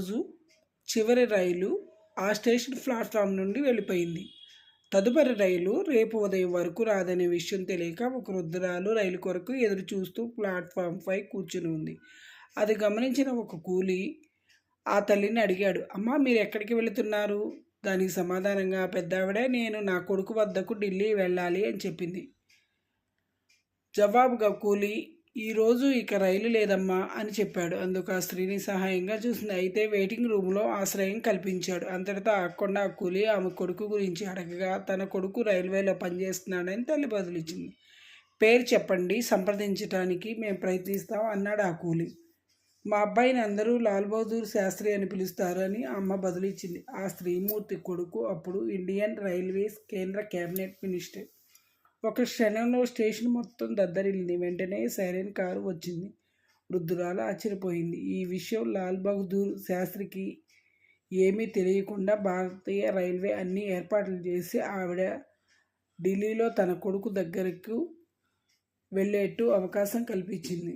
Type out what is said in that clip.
రోజు చివరి రైలు ఆ స్టేషన్ ప్లాట్ఫామ్ నుండి వెళ్ళిపోయింది. తదుపరి రైలు రేపు ఉదయం వరకు రాదనే విషయం తెలియక ఒక వృద్ధురాలు రైలు కొరకు ఎదురు చూస్తూ ప్లాట్ఫామ్పై కూర్చుని ఉంది. అది గమనించిన ఒక కూలి ఆ తల్లిని అడిగాడు అమ్మా మీరు ఎక్కడికి వెళుతున్నారు? దానికి సమాధానంగా పెద్దావిడే నేను నా కొడుకు వద్దకు ఢిల్లీ వెళ్ళాలి అని చెప్పింది. జవాబుగా కూలి ఈరోజు ఇక రైలు లేదమ్మా అని చెప్పాడు. అందుకు ఆ స్త్రీని సహాయంగా చూసింది. అయితే వెయిటింగ్ రూమ్లో ఆశ్రయం కల్పించాడు. అంతటితో ఆకుండా ఆ కూలి ఆమె కొడుకు గురించి అడగగా తన కొడుకు రైల్వేలో పనిచేస్తున్నాడని తల్లి బదులిచ్చింది. పేరు చెప్పండి సంప్రదించడానికి మేము ప్రయత్నిస్తాం అన్నాడు ఆ కూలి. మా అబ్బాయిని అందరూ లాల్ బహదూర్ శాస్త్రి అని పిలుస్తారు అని అమ్మ బదులిచ్చింది. ఆ స్త్రీమూర్తి కొడుకు అప్పుడు ఇండియన్ రైల్వేస్ కేంద్ర కేబినెట్ మినిస్టర్. ఒక క్షణంలో స్టేషన్ మొత్తం దద్దరిల్లింది. వెంటనే సైరన్ కారు వచ్చింది. వృద్ధురాలు ఆశ్చర్యపోయింది. ఈ విషయం లాల్ బహదూర్ శాస్త్రికి ఏమీ తెలియకుండా భారతీయ రైల్వే అన్ని ఏర్పాట్లు చేసి ఆవిడ ఢిల్లీలో తన కొడుకు దగ్గరకు వెళ్ళేట్టు అవకాశం కల్పించింది.